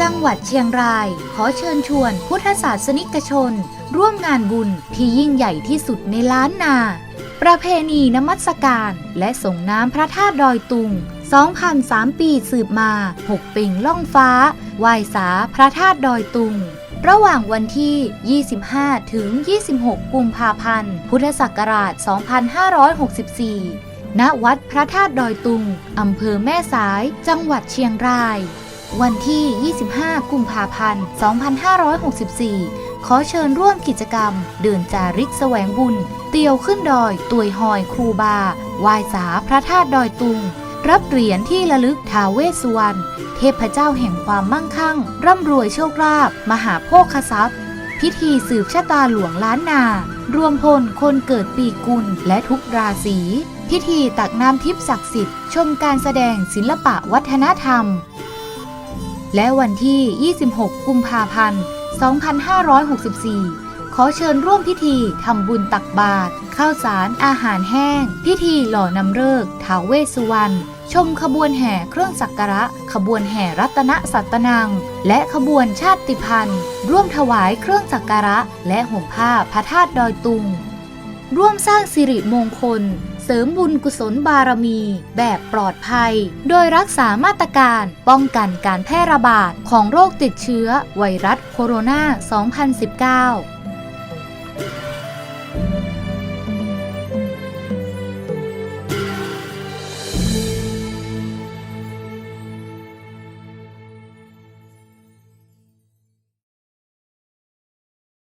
จังหวัดเชียงราย ขอเชิญชวนพุทธศาสนิกชน ร่วมงานบุญที่ยิ่งใหญ่ที่สุดในล้านนา ประเพณีนมัสการ และส่งน้ำพระธาตุดอยตุง 2,003 ปีสืบมา 6 ปิ่งล่องฟ้าไหว้สาพระธาตุดอยตุง ระหว่างวันที่ 25 ถึง 26 กุมภาพันธ์ พุทธศักราช 2564ณวัดพระธาตุดอยตุง อำเภอแม่สาย จังหวัดเชียงราย วันที่ 25 กุมภาพันธ์ 2564 ขอเชิญร่วมกิจกรรม เดินจาริกแสวงบุญ เตียวขึ้นดอยตุยหอยครูบาไหว้สาพระธาตุดอยตุง รับเหรียญที่ระลึกท้าเวสวรรณเทพเจ้าแห่งความมั่งคั่ง ร่ำรวยโชคลาภมหาโภคทรัพย์ พิธีสืบชะตาหลวงล้านนา รวมพลคนเกิดปีกุลและทุกราศีพิธีตักน้ำทิพย์ศักดิ์สิทธิ์ชมการแสดงศิลปะวัฒนธรรม และวันที่ 26 กุมภาพันธ์ 2564 ขอเชิญร่วมพิธีทำบุญตักบาตรข้าวสารอาหารแห้ง พิธีหล่อนำเลิกษ์ท้าเวสสุวรรณชมขบวนแห่เครื่องสักการะ ขบวนแห่รัตนสัตนัง และขบวนชาติพันธุ์ ร่วมถวายเครื่องสักการะ และห่มผ้าพระธาตุดอยตุง ร่วมสร้างสิริมงคล เสริมบุญกุศลบารมี แบบปลอดภัย โดยรักษามาตรการป้องกันการแพร่ระบาดของโรคติดเชื้อไวรัสโคโรนา 2019